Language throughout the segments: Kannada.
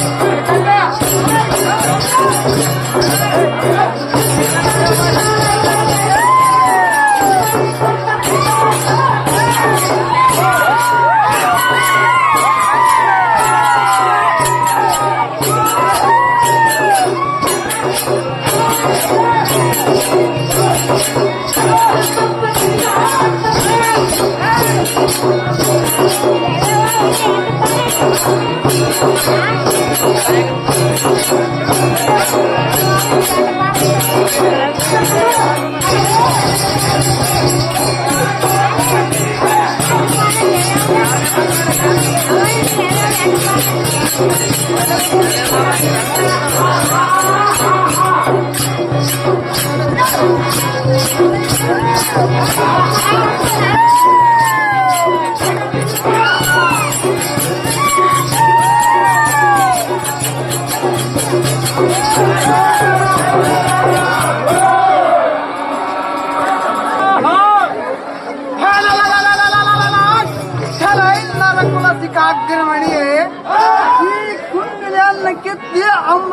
Thank you.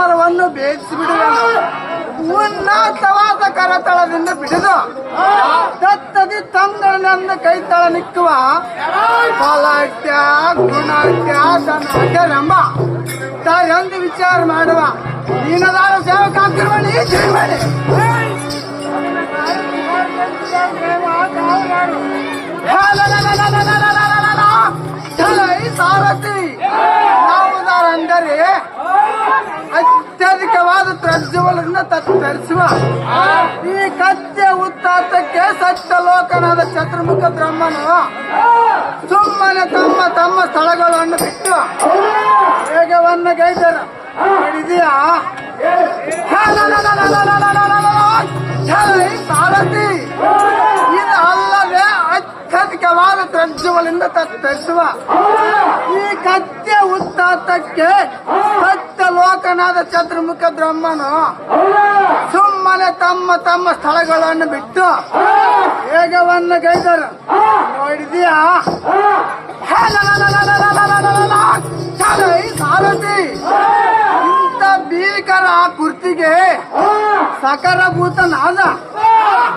ಕಿತ್ತಿ ಬೇಯಿಸಿ ಬೇಯಿಸಿಬಿಡುವನು. ಉನ್ನತವಾದ ಕರತಳದಿಂದ ಬಿಡಿದು. ತತ್ತದಿ ಕೈ ತಳ ನಿಕ್ಕುವ ಬಲಾಟ್ಯ, ಗುಣಾಟ್ಯ ಧನಾಟ್ಯರೆಂಬ ತಾಯೊಂದು ವಿಚಾರ ಮಾಡುವ. ದೀನದಾರ ಸೇವಕಾಗ್ರಮಣಿ ನೀ ಮಾಡಿ ಪ್ರಜ್ವಲದಿಂದ ತತ್ತರಿಸುವ ಈ ಕತ್ತೆ ಉತ್ತಾತಕ್ಕೆ ಸತ್ಯ ಲೋಕನಾದ ಚತುರ್ಮುಖ ಬ್ರಹ್ಮನು ಸುಮ್ಮನೆ ತಮ್ಮ ತಮ್ಮ ಸ್ಥಳಗಳನ್ನು ಬಿಟ್ಟು ವೇಗವನ್ನು ಗೈದರು ಹಿಡಿದೆಯಾ ಸಾರಥಿ ಇದು ಅಲ್ಲದೆ ಅತ್ಯಧಿಕವಾದ ಪ್ರಜ್ವಲಿಂದ ತತ್ತರಿಸುವ ಈ ಕತ್ತೆ ಉತ್ತಾತಕ್ಕೆ ಲೋಕನಾದ ಚತುರ್ಮುಖ ಬ್ರಹ್ಮನು ಸುಮ್ಮನೆ ತಮ್ಮ ತಮ್ಮ ಸ್ಥಳಗಳನ್ನು ಬಿಟ್ಟು ವೇಗವನ್ನು ಗೈದರು. ನೋಡಿದ್ಯಾ? ಸಾರಥಿ. ಇಂಥ ಭೀಕರ ಕುರ್ತಿಗೆ ಸಕರಭೂತನಾದ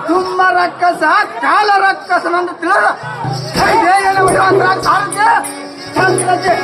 ತುಂಬ ರಕ್ಕಸ ಕಾಲ ರಕ್ಕಸನಂದು ತಿಳಿದ ಸಾರಥ್ಯ ಚಂದ್ರತೆ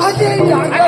Hadi, hadi.